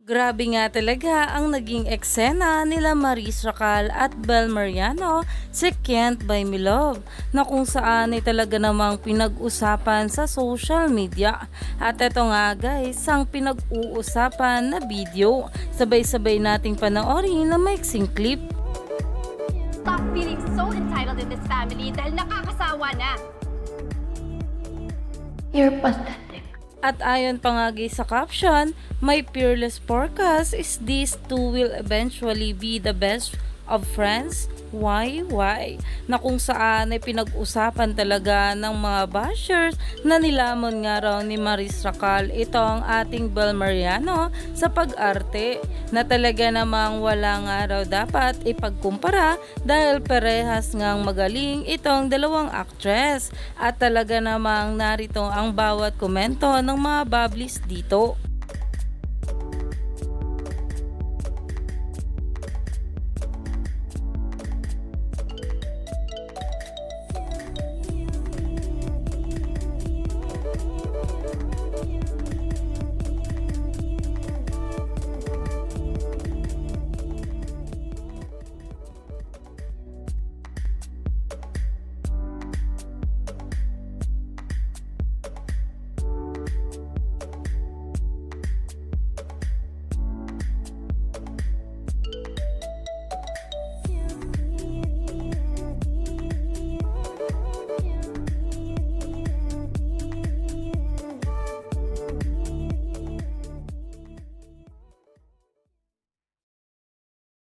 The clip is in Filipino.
Grabe nga talaga ang naging eksena nila Maris Racal at Bel Mariano si Kent by Milove na kung saan ay talaga namang pinag-usapan sa social media. At eto nga guys, ang pinag-uusapan na video. Sabay-sabay nating panoorin na maiksing clip. Stop feeling so entitled in this family dahil nakakasawa na. You're pathetic. At ayon pa nga sa caption, my fearless forecast is these two will eventually be the best of friends. Why? Why? Na kung saan ay pinag-usapan talaga ng mga bashers na nilamon nga raw ni Maris Racal ito ang ating Bel Mariano sa pag-arte na talaga namang wala nga raw dapat ipagkumpara dahil perehas ngang magaling itong dalawang actress at talaga namang narito ang bawat komento ng mga bablis dito.